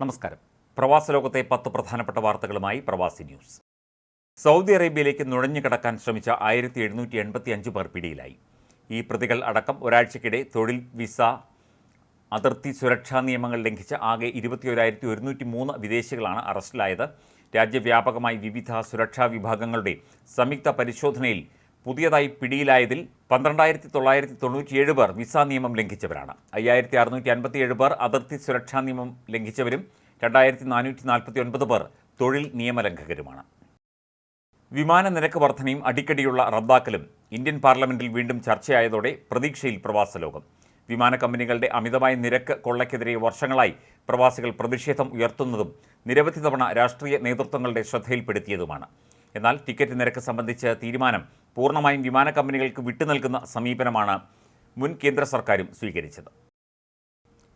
നമസ്കാരം. പ്രവാസ ലോകത്തെ പത്ത് പ്രധാനപ്പെട്ട വാർത്തകളുമായി പ്രവാസി ന്യൂസ്. സൗദി അറേബ്യയിലേക്ക് നുഴഞ്ഞു കടക്കാൻ ശ്രമിച്ച ആയിരത്തി എഴുന്നൂറ്റി എൺപത്തി അഞ്ച് പേർ പിടിയിലായി. ഈ പ്രതികൾ അടക്കം ഒരാഴ്ചക്കിടെ തൊഴിൽ വിസ അതിർത്തി സുരക്ഷാ നിയമങ്ങൾ ലംഘിച്ച ആകെ ഇരുപത്തിയൊരായിരത്തി ഒരുന്നൂറ്റി മൂന്ന് വിദേശികളാണ് അറസ്റ്റിലായത്. രാജ്യവ്യാപകമായി വിവിധ സുരക്ഷാ വിഭാഗങ്ങളുടെ സംയുക്ത പരിശോധനയിൽ പുതിയതായി പിടിയിലായതിൽ പന്ത്രണ്ടായിരത്തി തൊള്ളായിരത്തി തൊണ്ണൂറ്റിയേഴ് പേർ വിസ നിയമം ലംഘിച്ചവരാണ്. അയ്യായിരത്തി അറുന്നൂറ്റി അൻപത്തിയേഴ് പേർ അതിർത്തി സുരക്ഷാ നിയമം ലംഘിച്ചവരും രണ്ടായിരത്തി നാനൂറ്റി നാൽപ്പത്തി ഒൻപത് പേർ തൊഴിൽ നിയമലംഘകരുമാണ്. വിമാന നിരക്ക് വർധനയും അടിക്കടിയുള്ള റദ്ദാക്കലും ഇന്ത്യൻ പാർലമെന്റിൽ വീണ്ടും ചർച്ചയായതോടെ പ്രതീക്ഷയിൽ പ്രവാസ ലോകം. വിമാന കമ്പനികളുടെ അമിതമായ നിരക്ക് കൊള്ളയ്ക്കെതിരെ വർഷങ്ങളായി പ്രവാസികൾ പ്രതിഷേധം ഉയർത്തുന്നതും നിരവധി തവണ രാഷ്ട്രീയ നേതൃത്വങ്ങളുടെ ശ്രദ്ധയിൽപ്പെടുത്തിയതുമാണ്. എന്നാൽ ടിക്കറ്റ് നിരക്ക് സംബന്ധിച്ച് തീരുമാനം പൂർണമായും വിമാന കമ്പനികൾക്ക് വിട്ടുനൽകുന്ന സമീപനമാണ് മുൻ കേന്ദ്ര സർക്കാരും സ്വീകരിച്ചത്.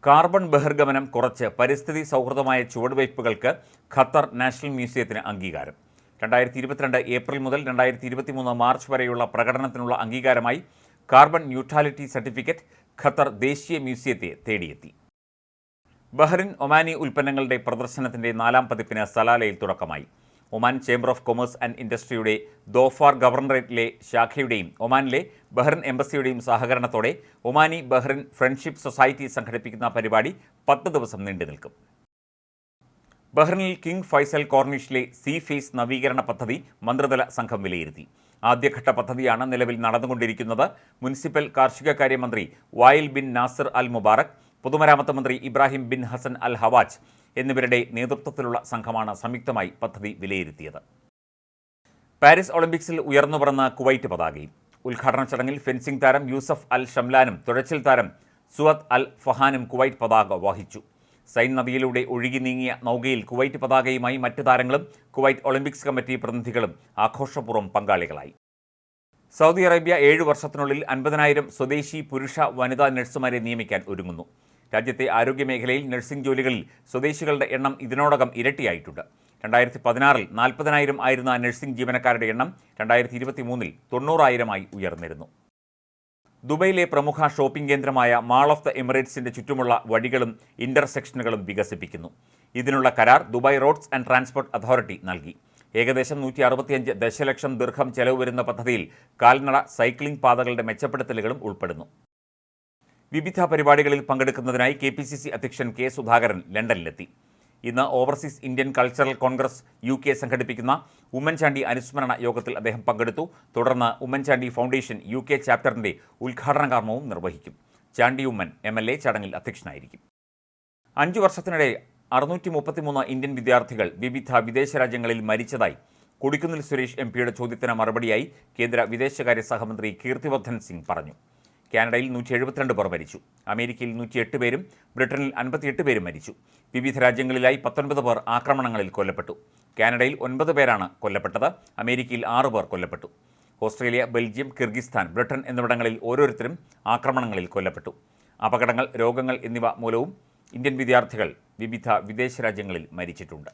കാർബൺ ബഹിർഗമനം കുറച്ച് പരിസ്ഥിതി സൗഹൃദമായ ചുവടുവയ്പ്പുകൾക്ക് ഖത്തർ നാഷണൽ മ്യൂസിയത്തിന് അംഗീകാരം. രണ്ടായിരത്തി ഇരുപത്തിരണ്ട് ഏപ്രിൽ മുതൽ രണ്ടായിരത്തി ഇരുപത്തിമൂന്ന് മാർച്ച് വരെയുള്ള പ്രകടനത്തിനുള്ള അംഗീകാരമായി കാർബൺ ന്യൂട്രാലിറ്റി സർട്ടിഫിക്കറ്റ് ഖത്തർ ദേശീയ മ്യൂസിയത്തെ തേടിയെത്തി. ബഹ്റിൻ ഒമാനി ഉൽപ്പന്നങ്ങളുടെ പ്രദർശനത്തിന്റെ നാലാം പതിപ്പിന് സലാലയിൽ തുടക്കമായി. Oman chamber of commerce and ഇൻഡസ്ട്രിയുടെ Dhofar ഗവർണറേറ്റിലെ ശാഖയുടെയും ഒമാനിലെ ബഹ്റിൻ എംബസിയുടെയും സഹകരണത്തോടെ ഒമാനി ബഹ്റിൻ ഫ്രണ്ട്ഷിപ്പ് സൊസൈറ്റി സംഘടിപ്പിക്കുന്ന പരിപാടി പത്ത് ദിവസം നീണ്ടു നിൽക്കും. ബഹ്റിനിൽ കിങ് ഫൈസൽ കോർണിഷിലെ സീ ഫേസ് നവീകരണ പദ്ധതി മന്ത്രിതല സംഘം വിലയിരുത്തി. ആദ്യഘട്ട പദ്ധതിയാണ് നിലവിൽ നടന്നുകൊണ്ടിരിക്കുന്നത്. മുനിസിപ്പൽ കാർഷിക മന്ത്രി വായിൽ ബിൻ നാസിർ അൽ മുബാറക് പൊതുമരാമത്ത് മന്ത്രി Ibrahim bin Hasan Al Hawaj എന്നിവരുടെ നേതൃത്വത്തിലുള്ള സംഘമാണ് സംയുക്തമായി പദ്ധതി വിലയിരുത്തിയത്. പാരീസ് ഒളിമ്പിക്സിൽ ഉയർന്നു പറന്ന കുവൈറ്റ് പതാകയും ഉദ്ഘാടന ചടങ്ങിൽ ഫെൻസിംഗ് താരം യൂസഫ് അൽ ഷംലാനും തുഴച്ചിൽ താരം സുഹത് അൽ ഫഹാനും കുവൈറ്റ് പതാക വഹിച്ചു. സൈൻ നദിയിലൂടെ ഒഴുകി നീങ്ങിയ നൗകയിൽ കുവൈറ്റ് പതാകയുമായി മറ്റ് താരങ്ങളും കുവൈറ്റ് ഒളിമ്പിക്സ് കമ്മിറ്റി പ്രതിനിധികളും ആഘോഷപൂർവം പങ്കാളികളായി. സൗദി അറേബ്യ ഏഴ് വർഷത്തിനുള്ളിൽ അൻപതിനായിരം സ്വദേശി പുരുഷ വനിതാ നഴ്സുമാരെ നിയമിക്കാൻ ഒരുങ്ങുന്നു. രാജ്യത്തെ ആരോഗ്യമേഖലയിൽ നഴ്സിംഗ് ജോലികളിൽ സ്വദേശികളുടെ എണ്ണം ഇതിനോടകം ഇരട്ടിയായിട്ടുണ്ട്. രണ്ടായിരത്തി പതിനാറിൽ നാൽപ്പതിനായിരം ആയിരുന്ന നഴ്സിംഗ് ജീവനക്കാരുടെ എണ്ണം രണ്ടായിരത്തി ഇരുപത്തി മൂന്നിൽ തൊണ്ണൂറായിരമായി ഉയർന്നിരുന്നു. ദുബൈയിലെ പ്രമുഖ ഷോപ്പിംഗ് കേന്ദ്രമായ മാൾ ഓഫ് ദ എമിറേറ്റ്സിന്റെ ചുറ്റുമുള്ള വഴികളും ഇന്റർസെക്ഷനുകളും വികസിപ്പിക്കുന്നു. ഇതിനുള്ള കരാർ Dubai roads and transport authority നൽകി. ഏകദേശം നൂറ്റി അറുപത്തിയഞ്ച് ദശലക്ഷം ദീർഘം ചെലവ് വരുന്ന പദ്ധതിയിൽ കാൽനട സൈക്ലിംഗ് പാതകളുടെ മെച്ചപ്പെടുത്തലുകളും ഉൾപ്പെടുന്നു. വിവിധ പരിപാടികളിൽ പങ്കെടുക്കുന്നതിനായി കെ പി സി സി അധ്യക്ഷൻ കെ സുധാകരൻ ലണ്ടനിലെത്തി. ഇന്ന് overseas Indian cultural congress U K സംഘടിപ്പിക്കുന്ന ഉമ്മൻചാണ്ടി അനുസ്മരണ യോഗത്തിൽ അദ്ദേഹം പങ്കെടുത്തു. തുടർന്ന് ഉമ്മൻചാണ്ടി ഫൗണ്ടേഷൻ യു കെ ചാപ്റ്ററിന്റെ ഉദ്ഘാടന കർമ്മവും നിർവഹിക്കും. Chandy Oommen M L A ചടങ്ങിൽ അധ്യക്ഷനായിരിക്കും. അഞ്ചു വർഷത്തിനിടെ അറുന്നൂറ്റി മുപ്പത്തിമൂന്ന് ഇന്ത്യൻ വിദ്യാർത്ഥികൾ വിവിധ വിദേശ രാജ്യങ്ങളിൽ മരിച്ചതായി കൊടിക്കുന്നിൽ സുരേഷ് എം പിയുടെ ചോദ്യത്തിന് മറുപടിയായി കേന്ദ്ര വിദേശകാര്യ സഹമന്ത്രി കീർത്തിവർദ്ധൻ സിംഗ് പറഞ്ഞു. കാനഡയിൽ നൂറ്റി എഴുപത്തിരണ്ട് പേർ മരിച്ചു. അമേരിക്കയിൽ നൂറ്റിയെട്ട് പേരും ബ്രിട്ടനിൽ അൻപത്തിയെട്ട് പേരും മരിച്ചു. വിവിധ രാജ്യങ്ങളിലായി പത്തൊൻപത് പേർ ആക്രമണങ്ങളിൽ കൊല്ലപ്പെട്ടു. കാനഡയിൽ ഒൻപത് പേരാണ് കൊല്ലപ്പെട്ടത്. അമേരിക്കയിൽ ആറ് പേർ കൊല്ലപ്പെട്ടു. ഓസ്ട്രേലിയ ബെൽജിയം കിർഗിസ്ഥാൻ ബ്രിട്ടൻ എന്നിവിടങ്ങളിൽ ഓരോരുത്തരും ആക്രമണങ്ങളിൽ കൊല്ലപ്പെട്ടു. അപകടങ്ങൾ രോഗങ്ങൾ എന്നിവ മൂലവും ഇന്ത്യൻ വിദ്യാർത്ഥികൾ വിവിധ വിദേശ രാജ്യങ്ങളിൽ മരിച്ചിട്ടുണ്ട്.